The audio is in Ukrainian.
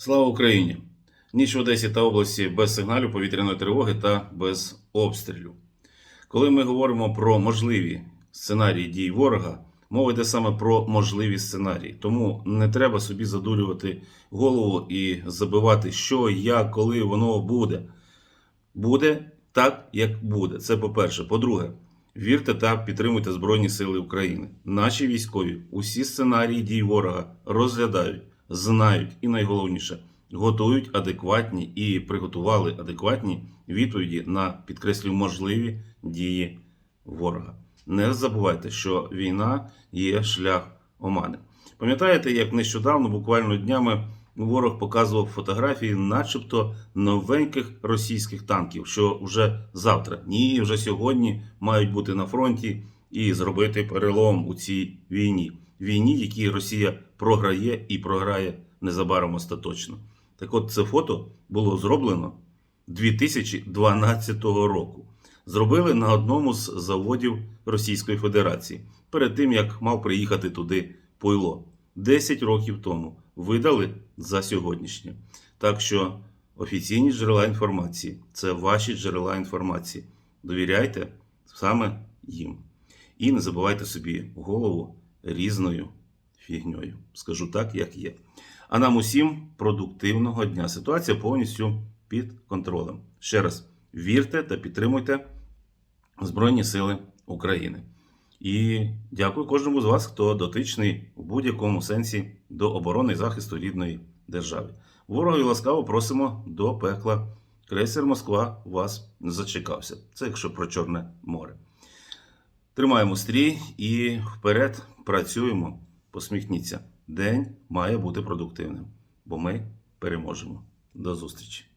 Слава Україні! Ніч в Одесі та області без сигналів повітряної тривоги та без обстрілів. Коли ми говоримо про можливі сценарії дій ворога, мова йде саме про можливі сценарії. Тому не треба собі задурювати голову і забивати, що, як, коли воно буде. Буде так, як буде. Це по-перше. По-друге, вірте та підтримуйте Збройні Сили України. Наші військові усі сценарії дій ворога розглядають, знають і найголовніше готують адекватні і приготували адекватні відповіді на підкреслю можливі дії ворога. Не забувайте, що війна є шлях омани. Пам'ятаєте, як нещодавно, буквально днями, ворог показував фотографії, начебто новеньких російських танків, що вже завтра, ні, вже сьогодні мають бути на фронті і зробити перелом у цій війні. Війні, якій Росія програє і програє незабаром остаточно. Так от це фото було зроблено 2012 року. Зробили на одному з заводів Російської Федерації перед тим, як мав приїхати туди Пуйло. 10 років тому видали за сьогоднішнє. Так що офіційні джерела інформації це ваші джерела інформації. Довіряйте саме їм. І не забувайте собі голову різною фігньою. Скажу так, як є. А нам усім продуктивного дня. Ситуація повністю під контролем. Ще раз вірте та підтримуйте Збройні Сили України. І дякую кожному з вас, хто дотичний в будь-якому сенсі до оборони і захисту рідної держави. Ворогові ласкаво просимо до пекла. Крейсер Москва вас зачекався. Це якщо про Чорне море. Тримаємо стрій і вперед працюємо. Посміхніться. День має бути продуктивним, бо ми переможемо. До зустрічі!